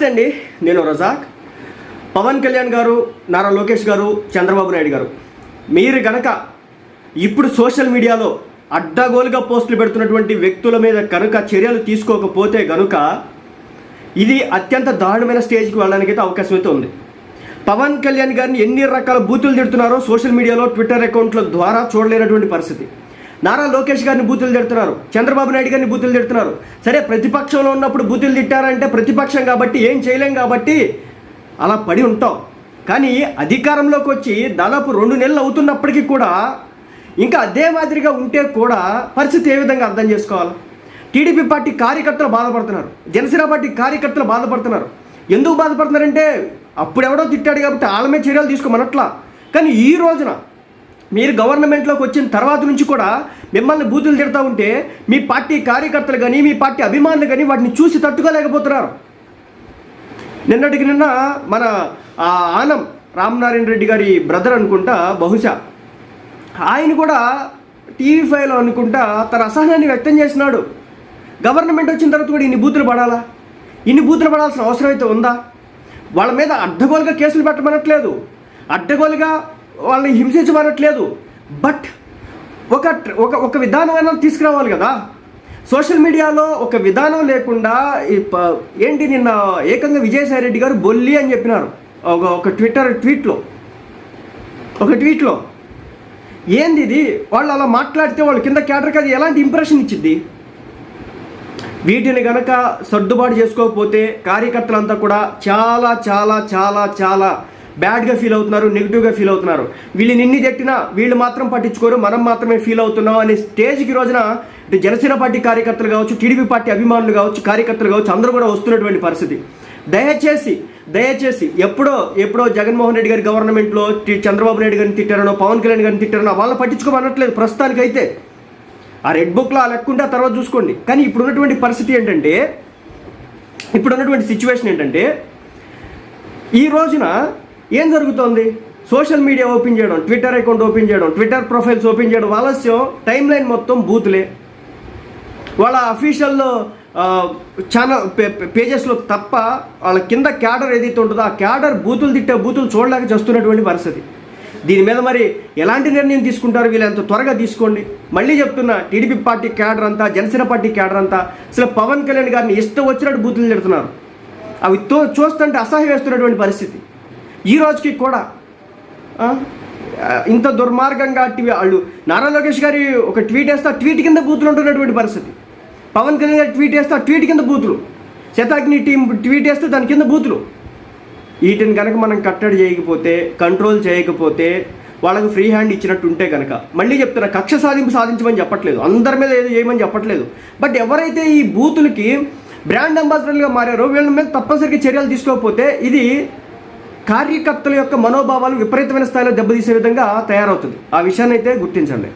నమస్తే అండి. నేను రజాక్. పవన్ కళ్యాణ్ గారు నారా లోకేష్ గారు చంద్రబాబు నాయుడు గారు. మీరు గనక ఇప్పుడు సోషల్ మీడియాలో అడ్డగోలుగా పోస్టులు పెడుతున్నటువంటి వ్యక్తుల మీద కనుక చర్యలు తీసుకోకపోతే గనుక ఇది అత్యంత దారుణమైన స్టేజ్కి వెళ్ళడానికి అయితే అవకాశం అయితే ఉంది. పవన్ కళ్యాణ్ గారిని ఎన్ని రకాల బూతులు తిడుతున్నారో సోషల్ మీడియాలో ట్విట్టర్ అకౌంట్ల ద్వారా చూడలేనటువంటి పరిస్థితి. నారా లోకేష్ గారిని బూతులు తిడుతున్నారు. చంద్రబాబు నాయుడు గారిని బూతులు తిడుతున్నారు. సరే ప్రతిపక్షంలో ఉన్నప్పుడు బూతులు తిట్టారంటే ప్రతిపక్షం కాబట్టి ఏం చేయలేం కాబట్టి అలా పడి ఉంటాం. కానీ అధికారంలోకి వచ్చి దాదాపు రెండు నెలలు అవుతున్నప్పటికీ కూడా ఇంకా అదే మాదిరిగా ఉంటే కూడా పరిస్థితి ఏ విధంగా అర్థం చేసుకోవాలి? టీడీపీ పార్టీ కార్యకర్తలు బాధపడుతున్నారు. జనసేన పార్టీ కార్యకర్తలు బాధపడుతున్నారు. ఎందుకు బాధపడుతున్నారంటే అప్పుడెవడో తిట్టాడు కాబట్టి వాళ్ళమే చర్యలు తీసుకోమనట్లా. కానీ ఈ రోజున మీరు గవర్నమెంట్లోకి వచ్చిన తర్వాత నుంచి కూడా మిమ్మల్ని బూతులు తిడతా ఉంటే మీ పార్టీ కార్యకర్తలు కానీ మీ పార్టీ అభిమానులు కానీ వాటిని చూసి తట్టుకోలేకపోతున్నారు. నిన్నటికి నిన్న మన ఆనం రామనారాయణ రెడ్డి గారి బ్రదర్ అనుకుంటా బహుశా. ఆయన కూడా టీవీ ఫైవ్లో అనుకుంటా తన అసహనాన్ని వ్యక్తం చేసినాడు గవర్నమెంట్ వచ్చిన తర్వాత కూడా ఇన్ని బూతులు పడాలా? ఇన్ని బూతులు పడాల్సిన అవసరం అయితే ఉందా? వాళ్ళ మీద అడ్డగోలుగా కేసులు పెట్టమనట్లేదు. అడ్డగోలుగా వాళ్ళని హింసించబడట్లేదు. బట్ ఒక ఒక ఒక విధానమైన తీసుకురావాలి కదా. సోషల్ మీడియాలో ఒక విధానం లేకుండా ఏంటి నిన్న ఏకంగా విజయసాయి రెడ్డి గారు బొల్లి అని చెప్పినారు. ఒక ఒక ట్విట్టర్ ట్వీట్లో ఒక ట్వీట్లో ఏంది ఇది? వాళ్ళు అలా మాట్లాడితే వాళ్ళు కింద క్యాటర్కి అది ఎలాంటి ఇంప్రెషన్ ఇచ్చింది వీటిని గనక సర్దుబాటు చేసుకోకపోతే కార్యకర్తలంతా కూడా చాలా చాలా చాలా చాలా బ్యాడ్గా ఫీల్ అవుతున్నారు నెగిటివ్గా ఫీల్ అవుతున్నారు. వీళ్ళు నిన్ని తిట్టినా వీళ్ళు మాత్రం పట్టించుకోరు మనం మాత్రమే ఫీల్ అవుతున్నాం అనే స్టేజ్కి రోజున ఇటు జనసేన పార్టీ కార్యకర్తలు కావచ్చు టీడీపీ పార్టీ అభిమానులు కావచ్చు కార్యకర్తలు కావచ్చు అందరూ కూడా వస్తున్నటువంటి పరిస్థితి. దయచేసి దయచేసి ఎప్పుడో ఎప్పుడో జగన్మోహన్ రెడ్డి గారి గవర్నమెంట్లో చంద్రబాబు నాయుడు గారిని తిట్టారనో పవన్ కళ్యాణ్ గారిని తిట్టారనో వాళ్ళని పట్టించుకోమనట్లేదు ప్రస్తుతానికైతే. ఆ రెడ్ బుక్లో ఆ లెక్కుంటే ఆ తర్వాత చూసుకోండి. కానీ ఇప్పుడు ఉన్నటువంటి పరిస్థితి ఏంటంటే ఇప్పుడు ఉన్నటువంటి సిచ్యువేషన్ ఏంటంటే ఈ రోజున ఏం జరుగుతోంది? సోషల్ మీడియా ఓపెన్ చేయడం ట్విట్టర్ అకౌంట్ ఓపెన్ చేయడం ట్విట్టర్ ప్రొఫైల్స్ ఓపెన్ చేయడం ఆలస్యం. టైం లైన్ మొత్తం బూతులే. వాళ్ళ అఫీషియల్ ఛానల్ పేజెస్లో తప్ప వాళ్ళ కింద క్యాడర్ ఏదైతే ఉంటుందో ఆ క్యాడర్ బూతులు తిట్టే బూతులు చూడలేక చేస్తున్నటువంటి పరిస్థితి. దీని మీద మరి ఎలాంటి నిర్ణయం తీసుకుంటారు? వీళ్ళు ఎంత త్వరగా తీసుకోండి. మళ్ళీ చెప్తున్నా టీడీపీ పార్టీ క్యాడర్ అంతా జనసేన పార్టీ క్యాడర్ అంతా అసలు పవన్ కళ్యాణ్ గారిని ఇష్టం వచ్చినట్టు బూతులు తిడుతున్నారు. అవి తో చూస్తుంటే అసహ్యం వేస్తున్నటువంటి పరిస్థితి. ఈ రోజుకి కూడా ఇంత దుర్మార్గంగా వాళ్ళు. నారా లోకేష్ గారి ఒక ట్వీట్ వేస్తే ఆ ట్వీట్ కింద బూతులు ఉంటున్నటువంటి పరిస్థితి. పవన్ కళ్యాణ్ గారు ట్వీట్ వేస్తే ఆ ట్వీట్ కింద బూతులు. శతాగ్ని టీం ట్వీట్ వేస్తే దాని కింద బూతులు. వీటిని కనుక మనం కట్టడి చేయకపోతే కంట్రోల్ చేయకపోతే వాళ్ళకి ఫ్రీ హ్యాండ్ ఇచ్చినట్టు ఉంటే కనుక మళ్ళీ చెప్తున్నా కక్ష సాధింపు సాధించమని చెప్పట్లేదు. అందరి మీద ఏదో చేయమని చెప్పట్లేదు. బట్ ఎవరైతే ఈ బూతులకి బ్రాండ్ అంబాసిడర్లుగా మారారో వీళ్ళ మీద తప్పనిసరిగా చర్యలు తీసుకోకపోతే ఇది కార్యకర్తల యొక్క మనోభావాలు విపరీతమైన స్థాయిలో దెబ్బతీసే విధంగా తయారవుతుంది. ఆ విషయాన్ని అయితే గుర్తించండి.